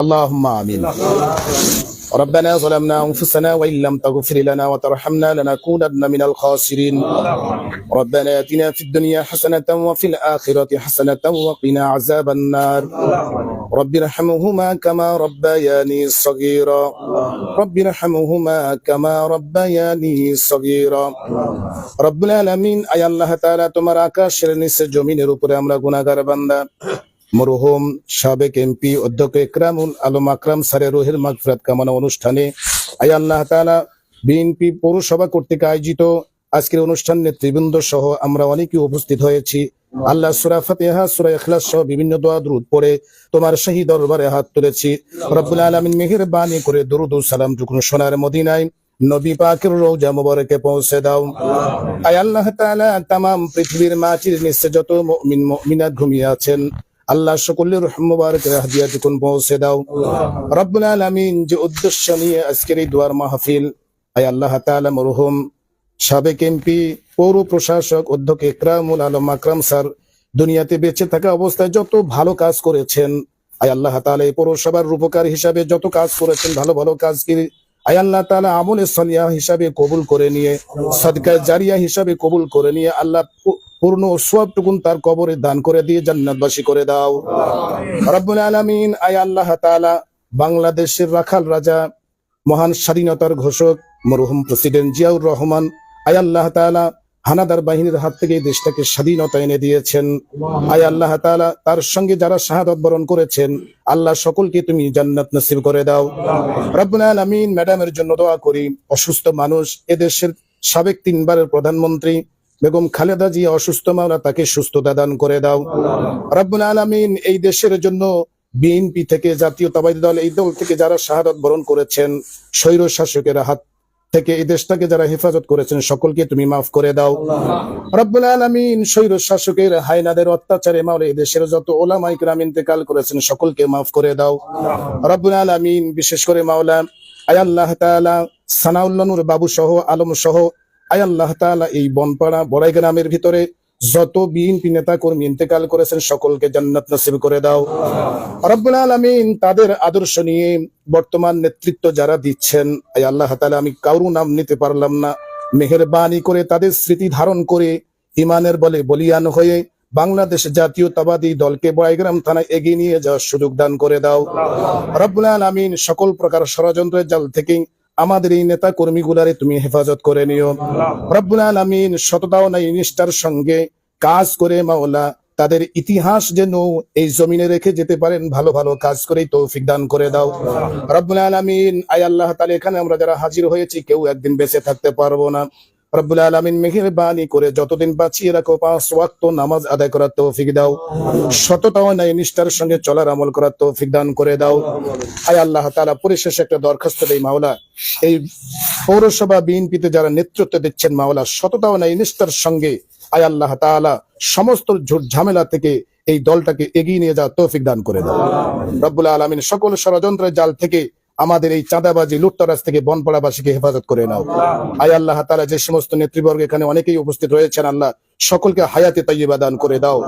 اللهم آمين ربنا ظلمنا أنفسنا وإن لم تغفر لنا وترحمنا لنكونن من الخاسرين ربنا آتنا في الدنيا حسنة وفي الآخرة حسنة وقنا عذاب النار رب ارحمهما كما ربياني صغيرا رب ارحمهما كما ربياني صغيرا رب العالمين আয় আল্লাহ তাআলা তোমার আকাশের নিচে জমিনের উপরে আমরা গুনাহগার বান্দা মরহুম সাবেক এমপি অধ্যক্ষ ইকরামুল আলম আকরাম স্যারের রোহের মাগফিরাত কামনা অনুষ্ঠানে আয় আল্লাহ তাআলা বিএনপি পৌরসভা কর্তৃক আয়োজিত আজকের অনুষ্ঠান নেতৃবৃন্দ সহ আমরা অনেকে উপস্থিত হয়েছি। আল্লাহ সুরা ফাতিহা, সুরা ইখলাস সহ বিভিন্ন দোয়া দ্রুত পড়ে তোমার শাহী দরবারে হাত তুলেছি। রব্বুল আলামিন মেহেরবানি করে দরুদ সালাম টুকুন সোনার মদিনায় নবী পাকের রোজা মুবারকে পৌঁছে দাও। আয় আল্লাহ তাআলা তামাম পৃথিবীর মাটির নিচে যত মুমিন ঘুমিয়ে আছেন আল্লাহ সকলের মুবারকের হাদিয়া টুকুন পৌঁছে দাও। রব্বুল আলামিন যে উদ্দেশ্য নিয়ে আজকের এই দোয়ার মাহফিল আয় আল্লাহ তাআলা মরহুম সাবেক এমপি পৌর প্রশাসক অধ্যক্ষ ইকরামুল আলম আকরাম স্যার দুনিয়াতে বেঁচে থাকা অবস্থায় যত ভালো কাজ করেছেন আয় আল্লাহ তাআলা এই পৌরসভার রূপকার হিসাবে যত কাজ করেছেন ভালো ভালো কাজকে আয় আল্লাহ তাআলা আমলে সালিয়া হিসাবে কবুল করে নিয়ে সদকায় জারিয়া হিসাবে কবুল করে নিয়ে আল্লাহ পূর্ণ সবটুকুন তার কবরে দান করে দিয়ে জান্নাতবাসী করে দাও। রব্বুল আলামিন আয় আল্লাহ তাআলা বাংলাদেশের রাখাল রাজা মহান স্বাধীনতার ঘোষক মরহুম প্রেসিডেন্ট জিয়াউর রহমান আয় আল্লাহ তাআলা হানাদার বাহিনীর হাত থেকে এই দেশটাকে স্বাধীনতা এনে দিয়েছেন। আয় আল্লাহ তাআলা তার সঙ্গে যারা শাহাদত বরণ করেছেন আল্লাহ সকলকে তুমি জান্নাত নসিব করে দাও। রব্বুল আলামিন ম্যাডামের জন্য দোয়া করি অসুস্থ মানুষ এদেশের সাবেক তিনবারের প্রধানমন্ত্রী বেগম খালেদা জিয়া অসুস্থ, মাওলা তাকে সুস্থতা দান করে দাও। রব্বুল আলামিন এই দেশের জন্য বিএনপি থেকে, জাতীয়তাবাদী দল, এই দল থেকে যারা শাহাদত বরণ করেছেন, স্বৈর শাসকের হাত থেকে এই দেশটাকে যারা হেফাজত করেছেন, সকলকে তুমি মাফ করে দাও। রব্বুল আলামিন স্বৈর শাসকের হায়নাদের অত্যাচারে মাওলা এই দেশের যত ওলামা ইকরাম ইন্তেকাল করেছেন, সকলকে মাফ করে দাও। রব্বুল আলামিন, বিশেষ করে মাওলা আয় আল্লাহ তাআলা বাবু সহ আলম সহ আয় আল্লাহ তাআলা এই বনপাড়া বড়াই গ্রামের ভিতরে যত বিএনপি নেতা কর্মী ইন্তেকাল করেছেন সকলকে জান্নাত নসিব করে দাও। রব্বুল আলামিন তাদের আদর্শ নিয়ে বর্তমান নেতৃত্ব যারা দিচ্ছেন, আয় আল্লাহ তালা আমি কারও নাম নিতে পারলাম না। মেহেরবানি করে তাদের স্মৃতি ধারণ করে ইমানের বলে বলিয়ান হয়ে বাংলাদেশ জাতীয়তাবাদী দলকে বড়াইগ্রাম থানায় এগিয়ে নিয়ে যাওয়ার সুযোগ দান করে দাও। রব্বুল আলামিন সকল প্রকার ষড়যন্ত্রের জাল থেকে আমাদের এই নেতা কর্মীগুলারে তুমি হেফাজত করে নিও। রব্বুল আলমিন সততাও নাই নিষ্ঠার সঙ্গে কাজ করে মাওলা, তাদের ইতিহাস যেন এই জমিনে রেখে যেতে পারেন, ভালো ভালো কাজ করেই তৌফিক দান করে দাও। রব্বুল আলমিন, আয় আল্লাহ তাআলা, এখানে আমরা যারা হাজির হয়েছি, কেউ একদিন বেঁচে থাকতে পারব না। রব্বুল আলামিন মেহেরবানি করে যতদিন বাঁচিয়ে রাখো, পাঁচ ওয়াক্ত নামাজ আদায় করার তৌফিক দাও। সততা ও ন্যায় নিষ্ঠার সঙ্গে চলার আমল করার তৌফিক দান করে দাও। আয় আল্লাহ তাআলা পরিশেষে একটা দরখাস্ত দেই মাওলা। এই পৌরসভা, বিএনপিতে যারা নেতৃত্ব দিচ্ছেন মাওলা সততা ও ন্যায় নিষ্ঠার সঙ্গে আয় আল্লাহ তাআলা সমস্ত ঝুট ঝামেলা থেকে এই দলটাকে এগিয়ে নিয়ে যাওয়ার তৌফিক দান করে দাও। রব্বুল আলামিন সকল ষড়যন্ত্রের জাল থেকে আমাদের এই চাঁদাবাজি লুটতরাজ থেকে বনপাড়াবাসীকে হেফাজত করে নাও। আয় আল্লাহ তালা যে সমস্ত নেতৃবর্গ এখানে অনেকেই উপস্থিত রয়েছেন, আল্লাহ সকলকে হায়াতে তাইবা দান করে দাও।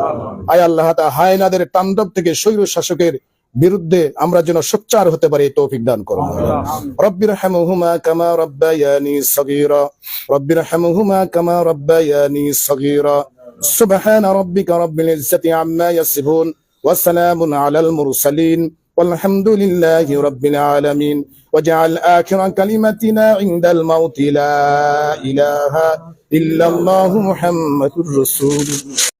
আয় আল্লাহ হায়নাদের তাণ্ডব থেকে শৈর শাসকের বিরুদ্ধে আমরা যেন সোচ্চার হতে পারি তৌফিক দান করো। রব্বির হামহুমা কামা রব্বায়ানি সগীরা। রব্বির হামহুমা কামা রব্বায়ানি সগীরা। সুবহান রাব্বিকা রব্বিল ইজ্জাতি আম্মা ইয়াসিফুন। ওয়া সালামুন আলাল মুরসালিন। والحمد لله رب العالمين. واجعل آخر كلمتنا عند الموت لا إله إلا الله محمد رسول الله